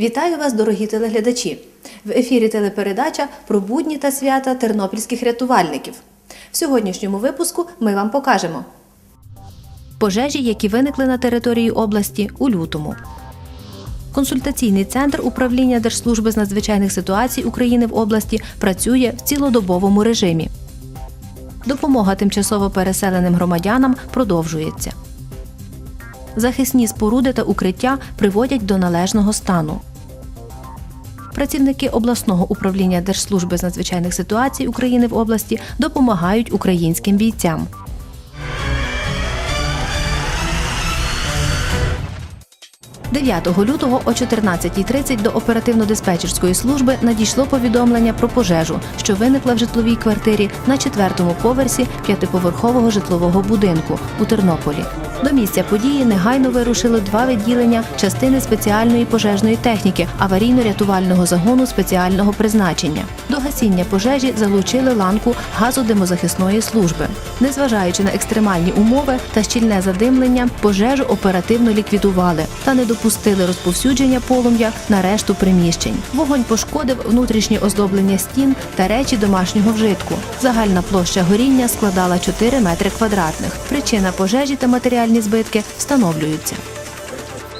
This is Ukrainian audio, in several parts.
Вітаю вас, дорогі телеглядачі! В ефірі телепередача про будні та свята тернопільських рятувальників. В сьогоднішньому випуску ми вам покажемо пожежі, які виникли на території області у лютому. Консультаційний центр управління Держслужби з надзвичайних ситуацій України в області працює в цілодобовому режимі. Допомога тимчасово переселеним громадянам продовжується. Захисні споруди та укриття приводять до належного стану. Працівники обласного управління Держслужби з надзвичайних ситуацій України в області допомагають українським бійцям. – 9 лютого о 14.30 до оперативно-диспетчерської служби надійшло повідомлення про пожежу, що виникла в житловій квартирі на четвертому поверсі п'ятиповерхового житлового будинку у Тернополі. До місця події негайно вирушило два відділення частини спеціальної пожежної техніки аварійно-рятувального загону спеціального призначення. До гасіння пожежі залучили ланку газодимозахисної служби. Незважаючи на екстремальні умови та щільне задимлення, пожежу оперативно ліквідували та не допустили розповсюдження полум'я на решту приміщень. Вогонь пошкодив внутрішнє оздоблення стін та речі домашнього вжитку. Загальна площа горіння складала 4 метри квадратних. Причина пожежі та матеріальні збитки встановлюються.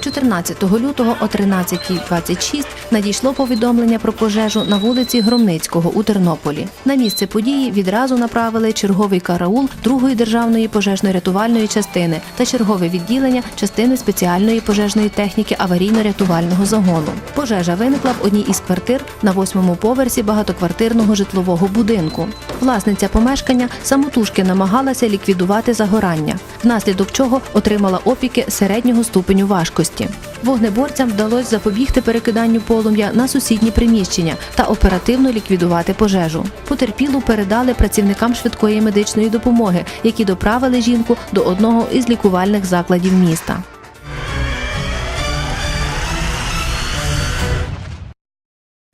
14 лютого о 13.26 надійшло повідомлення про пожежу на вулиці Громницького у Тернополі. На місце події відразу направили черговий караул другої державної пожежно-рятувальної частини та чергове відділення частини спеціальної пожежної техніки аварійно-рятувального загону. Пожежа виникла в одній із квартир на восьмому поверсі багатоквартирного житлового будинку. Власниця помешкання самотужки намагалася ліквідувати загорання, внаслідок чого отримала опіки середнього ступеню важкості. Вогнеборцям вдалося запобігти перекиданню полум'я на сусідні приміщення та оперативно ліквідувати пожежу. Потерпілу передали працівникам швидкої медичної допомоги, які доправили жінку до одного із лікувальних закладів міста.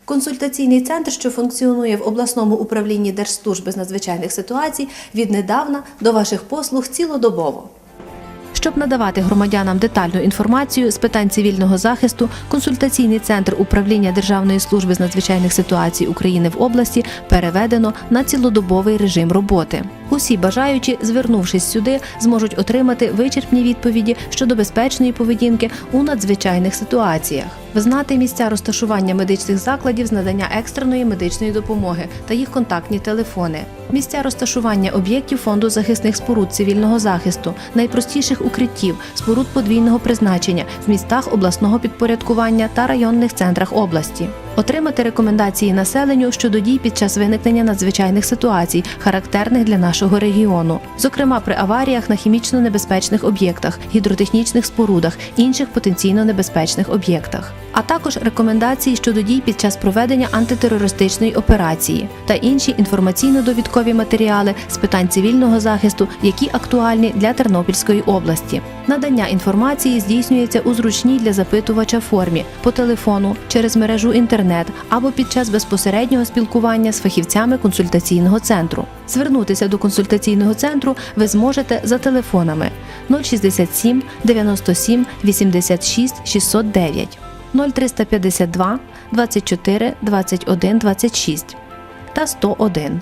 Консультаційний центр, що функціонує в обласному управлінні Держслужби з надзвичайних ситуацій, віднедавна до ваших послуг цілодобово. Щоб надавати громадянам детальну інформацію з питань цивільного захисту, консультаційний центр управління Державної служби з надзвичайних ситуацій України в області переведено на цілодобовий режим роботи. Усі бажаючі, звернувшись сюди, зможуть отримати вичерпні відповіді щодо безпечної поведінки у надзвичайних ситуаціях, взнати місця розташування медичних закладів з надання екстреної медичної допомоги та їх контактні телефони, місця розташування об'єктів фонду захисних споруд цивільного захисту, найпростіших укриттів, споруд подвійного призначення в містах обласного підпорядкування та районних центрах області. Отримати рекомендації населенню щодо дій під час виникнення надзвичайних ситуацій, характерних для нашого регіону, зокрема при аваріях на хімічно небезпечних об'єктах, гідротехнічних спорудах, інших потенційно небезпечних об'єктах, а також рекомендації щодо дій під час проведення антитерористичної операції та інші інформаційно-довідкові матеріали з питань цивільного захисту, які актуальні для Тернопільської області. Надання інформації здійснюється у зручній для запитувача формі по телефону через мережу інтернет або під час безпосереднього спілкування з фахівцями консультаційного центру. Звернутися до консультаційного центру ви зможете за телефонами 067 97 86 609, 0352 24 21 26 та 101.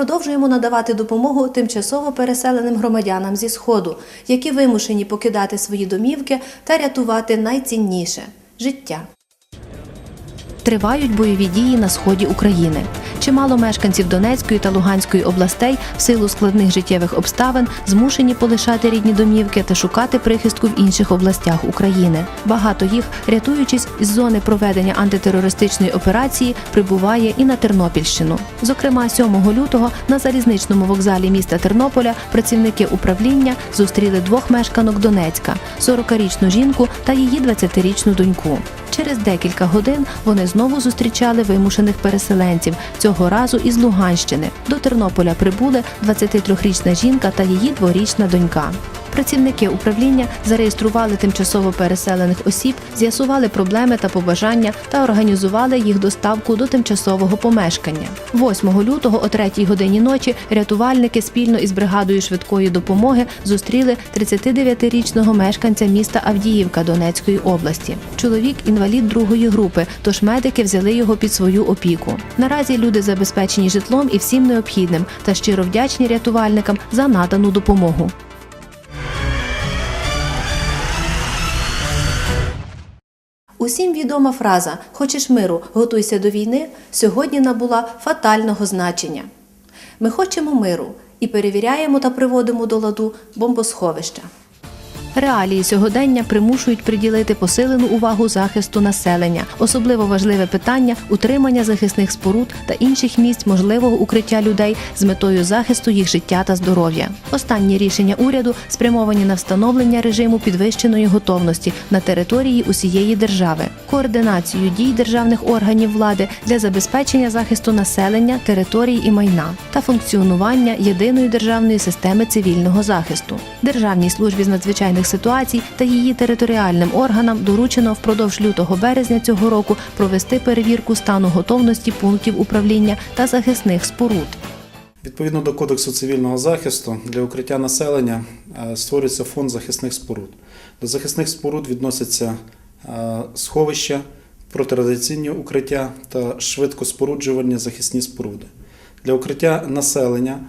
Продовжуємо надавати допомогу тимчасово переселеним громадянам зі Сходу, які вимушені покидати свої домівки та рятувати найцінніше життя. Тривають бойові дії на сході України. Чимало мешканців Донецької та Луганської областей в силу складних життєвих обставин змушені полишати рідні домівки та шукати прихистку в інших областях України. Багато їх, рятуючись із зони проведення антитерористичної операції, прибуває і на Тернопільщину. Зокрема, 7 лютого на залізничному вокзалі міста Тернополя працівники управління зустріли двох мешканок Донецька: 40-річну жінку та її 20-річну доньку. Через декілька годин вони знову зустрічали вимушених переселенців, цього разу із Луганщини. До Тернополя прибули 23-річна жінка та її дворічна донька. Працівники управління зареєстрували тимчасово переселених осіб, з'ясували проблеми та побажання та організували їх доставку до тимчасового помешкання. 8 лютого о 3 годині ночі рятувальники спільно із бригадою швидкої допомоги зустріли 39-річного мешканця міста Авдіївка Донецької області. Чоловік інвалід другої групи, тож медики взяли його під свою опіку. Наразі люди забезпечені житлом і всім необхідним та щиро вдячні рятувальникам за надану допомогу. Усім відома фраза Хочеш миру, готуйся до війни сьогодні набула фатального значення. Ми хочемо миру і перевіряємо та приводимо до ладу бомбосховища. Реалії сьогодення примушують приділити посилену увагу захисту населення. Особливо важливе питання утримання захисних споруд та інших місць можливого укриття людей з метою захисту їх життя та здоров'я. Останні рішення уряду спрямовані на встановлення режиму підвищеної готовності на території усієї держави, координацію дій державних органів влади для забезпечення захисту населення, територій і майна та функціонування єдиної державної системи цивільного захисту. Державній службі з надзвичайних ситуацій та її територіальним органам доручено впродовж лютого березня цього року провести перевірку стану готовності пунктів управління та захисних споруд. Відповідно до Кодексу цивільного захисту для укриття населення е, створюється фонд захисних споруд. До захисних споруд відносяться е, сховища, протирадіаційні укриття та швидкоспоруджувальні захисні споруди. Для укриття населення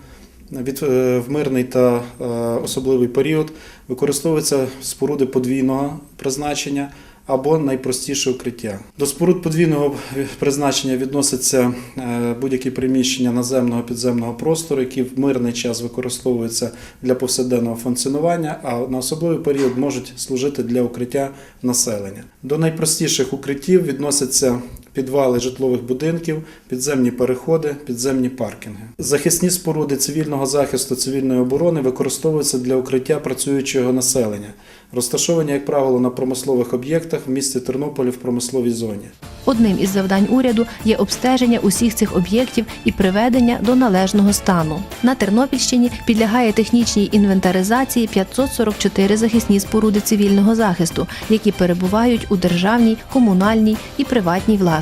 від, е, в мирний та е, особливий період використовуються споруди подвійного призначення або найпростіше укриття. До споруд подвійного призначення відносяться е, будь-які приміщення наземного підземного простору, які в мирний час використовуються для повсякденного функціонування, а на особливий період можуть служити для укриття населення. До найпростіших укриттів відносяться підвали житлових будинків, підземні переходи, підземні паркінги. Захисні споруди цивільного захисту цивільної оборони використовуються для укриття працюючого населення, розташовані, як правило, на промислових об'єктах в місті Тернополі в промисловій зоні. Одним із завдань уряду є обстеження усіх цих об'єктів і приведення до належного стану. На Тернопільщині підлягає технічній інвентаризації 544 захисні споруди цивільного захисту, які перебувають у державній, комунальній і приватній власності.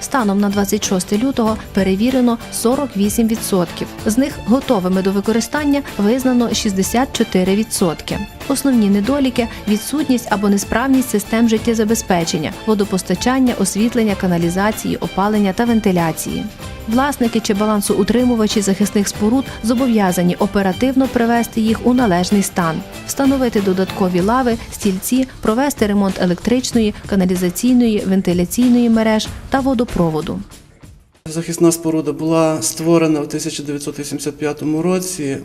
Станом на 26 лютого перевірено 48%. З них готовими до використання визнано 64%. Основні недоліки відсутність або несправність систем життєзабезпечення, водопостачання, освітлення, каналізації, опалення та вентиляції. Власники чи балансоутримувачі захисних споруд зобов'язані оперативно привести їх у належний стан, встановити додаткові лави, стільці, провести ремонт електричної, каналізаційної, вентиляційної мереж та водопроводу. Захисна споруда була створена в 1985 році,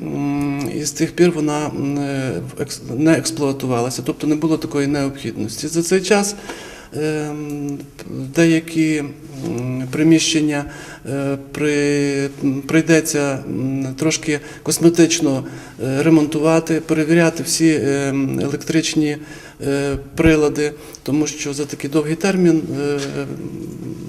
і з тих пір вона е, не експлуатувалася, тобто не було такої необхідності. За цей час деякі приміщення е, при, прийдеться трошки косметично е, ремонтувати, перевіряти всі ем, електричні прилади, тому що за такий довгий термін е,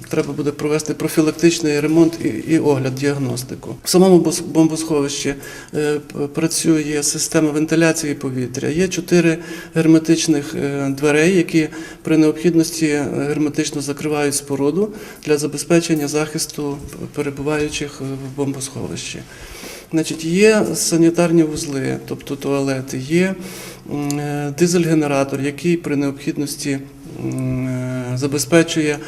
треба буде провести профілактичний ремонт і, огляд, діагностику. В самому бомбосховищі е, працює система вентиляції повітря. Є чотири герметичних е, дверей, які при необхідності е, герметично закривають споруду для забезпечення захисту перебуваючих е, в бомбосховищі. Значить, є санітарні вузли, тобто туалети, є е, дизель-генератор, який при необхідності е, забезпечує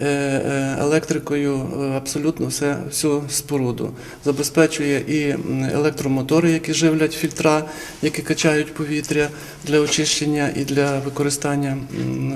е, електрикою абсолютно все, всю споруду. Забезпечує і електромотори, які живлять фільтра, які качають повітря для очищення і для використання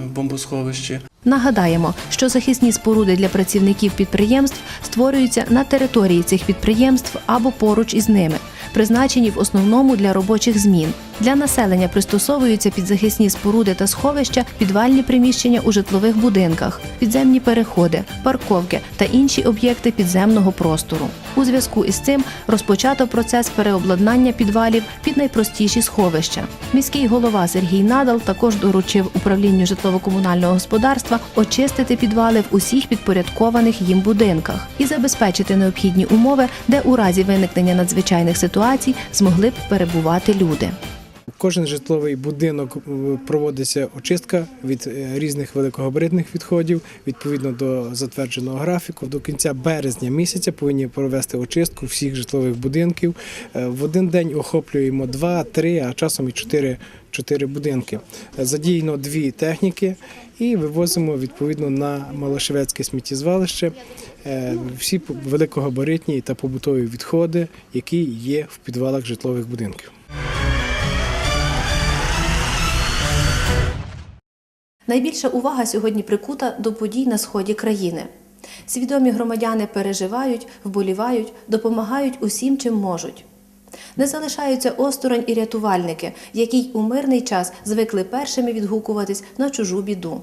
в бомбосховищі. Нагадаємо, що захисні споруди для працівників підприємств створюються на території цих підприємств або поруч із ними, призначені в основному для робочих змін. Для населення пристосовуються підзахисні споруди та сховища, підвальні приміщення у житлових будинках, підземні переходи, парковки та інші об'єкти підземного простору. У зв'язку із цим розпочато процес переобладнання підвалів під найпростіші сховища. Міський голова Сергій Надал також доручив управлінню житлово-комунального господарства очистити підвали в усіх підпорядкованих їм будинках і забезпечити необхідні умови, де у разі виникнення надзвичайних ситуацій змогли б перебувати люди. Кожен житловий будинок е, проводиться очистка від е, різних великогабаритних відходів відповідно до затвердженого графіку. До кінця березня місяця повинні провести очистку всіх житлових будинків. Е, В один день охоплюємо два, три, а часом і чотири. Чотири будинки задіяно дві техніки, і вивозимо відповідно на Малошевецьке сміттєзвалище всі великогабаритні та побутові відходи, які є в підвалах житлових будинків. Найбільша увага сьогодні прикута до подій на сході країни. Свідомі громадяни переживають, вболівають, допомагають усім, чим можуть. Не залишаються осторонь і рятувальники, які й у мирний час звикли першими відгукуватись на чужу біду.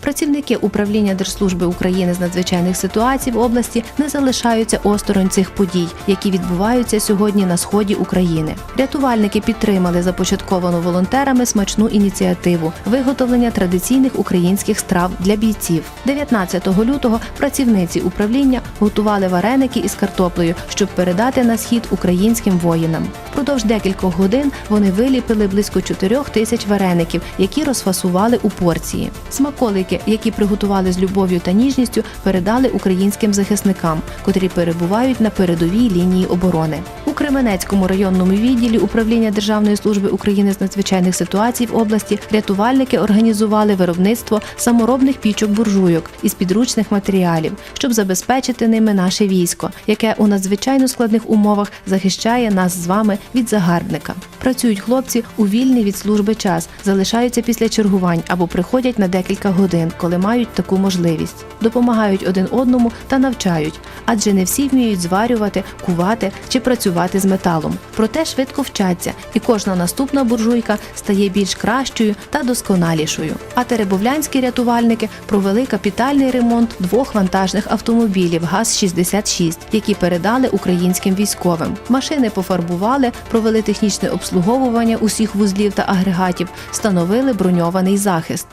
Працівники управління Держслужби України з надзвичайних ситуацій в області не залишаються осторонь цих подій, які відбуваються сьогодні на сході України. Рятувальники підтримали започатковану волонтерами смачну ініціативу виготовлення традиційних українських страв для бійців. 19 лютого працівниці управління готували вареники із картоплею, щоб передати на схід українським воїнам. Продовж декількох годин вони виліпили близько 4 тисяч вареників, які розфасували у порції. Смаколики, які приготували з любов'ю та ніжністю, передали українським захисникам, котрі перебувають на передовій лінії оборони. У Кременецькому районному відділі управління Державної служби України з надзвичайних ситуацій в області рятувальники організували виробництво саморобних пічок буржуйок із підручних матеріалів, щоб забезпечити ними наше військо, яке у надзвичайно складних умовах захищає нас з вами від загарбника. Працюють хлопці у вільний від служби час, залишаються після чергувань або приходять на декілька годин, коли мають таку можливість. Допомагають один одному та навчають, адже не всі вміють зварювати, кувати чи працювати з металом. Проте швидко вчаться, і кожна наступна буржуйка стає більш кращою та досконалішою. А теребовлянські рятувальники провели капітальний ремонт двох вантажних автомобілів ГАЗ-66, які передали українським військовим. Машини пофарбували, провели технічне обслуговування усіх вузлів та агрегатів, встановили броньований захист.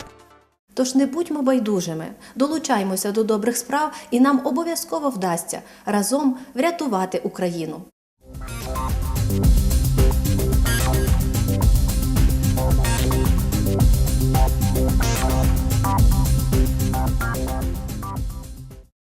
Тож не будьмо байдужими, долучаймося до добрих справ, і нам обов'язково вдасться разом врятувати Україну.